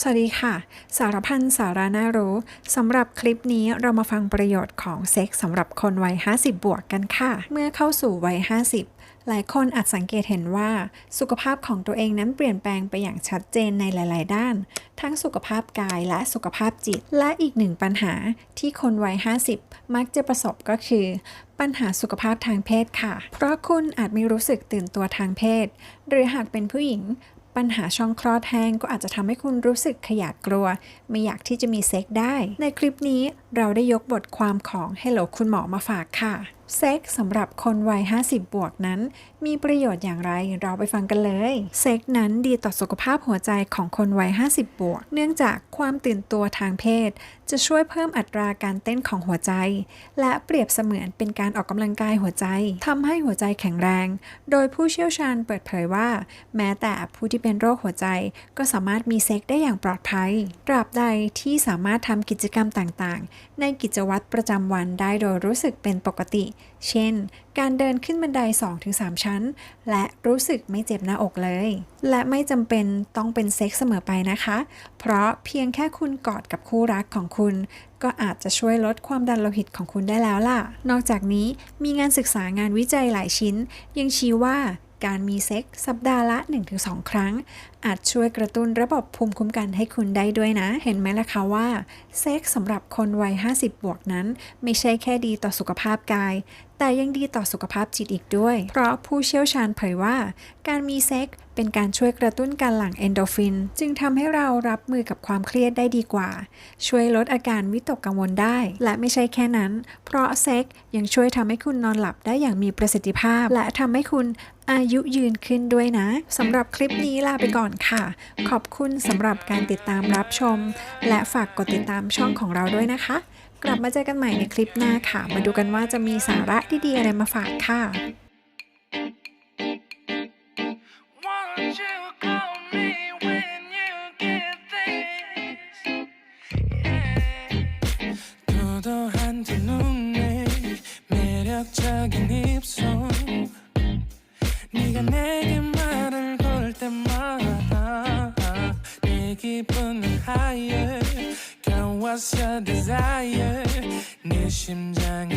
สวัสดีค่ะ สารพันสาราน่ารู้สำหรับคลิปนี้เรามาฟังประโยชน์ของเซ็กส์สำหรับคนวัย 50 บวกกันค่ะ เมื่อเข้าสู่วัย 50 หลายคนอาจสังเกตเห็นว่า สุขภาพของตัวเองนั้นเปลี่ยนแปลงไปอย่างชัดเจนในหลาย ๆ ด้าน ทั้งสุขภาพกายและสุขภาพจิต และอีกหนึ่งปัญหาที่คนวัย 50 มักจะประสบก็คือ ปัญหาสุขภาพทางเพศค่ะ เพราะคุณอาจไม่รู้สึกตื่นตัวทางเพศ หรือหากเป็นผู้หญิง ปัญหาช่องคลอดแห้งก็อาจจะทำให้คุณรู้สึกขยาดกลัว ไม่อยากที่จะมีเซ็กได้ ในคลิปนี้ เราได้ยกบทความของ Hello คุณหมอมาฝากค่ะเซ็กสำหรับคนวัย 50 บวกนั้น มีประโยชน์อย่างไรเราไปฟังกันเลย เซ็กนั้นดีต่อสุขภาพหัวใจของคนวัย 50 บวก เนื่องจากความตื่นตัวทางเพศ จะช่วยเพิ่มอัตราการเต้นของหัวใจ และเปรียบเสมือนเป็นการออกกำลังกายหัวใจทำให้หัวใจแข็งแรง โดยผู้เชี่ยวชาญเปิดเผยว่า แม้แต่ผู้ที่เป็นโรคหัวใจ ก็สามารถมีเซ็กได้อย่างปลอดภัยตราบใดที่สามารถทำกิจกรรมต่างๆในกิจวัตรประจำวันได้โดยรู้สึกเป็นปกติ เช่น การเดินขึ้นบันได 2-3 ชั้น และรู้สึกไม่เจ็บหน้าอกเลย และไม่จำเป็นต้องเป็นเซ็กส์เสมอไปนะคะ เพราะเพียงแค่คุณกอดกับคู่รักของคุณ ก็อาจจะช่วยลดความดันโลหิตของคุณได้แล้วล่ะ นอกจากนี้มีงานศึกษางานวิจัยหลายชิ้น ยังชี้ว่า การมีเซ็กส์สัปดาห์ละ 1-2 ครั้ง อาจช่วยกระตุ้นระบบภูมิคุ้มกันให้คุณได้ด้วยนะ เห็นไหมล่ะคะว่าเซ็กส์สำหรับคนวัย 50 บวกนั้น ไม่ใช่แค่ดีต่อสุขภาพกายแต่ยังดีต่อสุขภาพจิตอีกด้วย เพราะผู้เชี่ยวชาญเผยว่า การมีเซ็กส์เป็นการช่วยกระตุ้นการหลั่งเอนโดฟิน จึงทำให้เรารับมือกับความเครียดได้ดีกว่า ช่วยลดอาการวิตกกังวลได้ และไม่ใช่แค่นั้น เพราะเซ็กส์ยังช่วยทำให้คุณนอนหลับได้อย่างมีประสิทธิภาพ และทำให้คุณอายุยืนขึ้นด้วยนะสำหรับคลิปนี้ลาไปก่อนค่ะ ขอบคุณสำหรับการติดตามรับชม และฝากกดติดตามช่องของเราด้วยนะคะ กลับมาเจอกันใหม่ในคลิปหน้าค่ะ มาดูกันว่าจะมีสาระดีๆอะไรมาฝากค่ะ Won't you call me when you get this? Yeah. 도도한 두 눈에 매력적인 입술 네가 내게 말을 걸 때마다 내 기분은 higher Girl what's your desire 네 심장이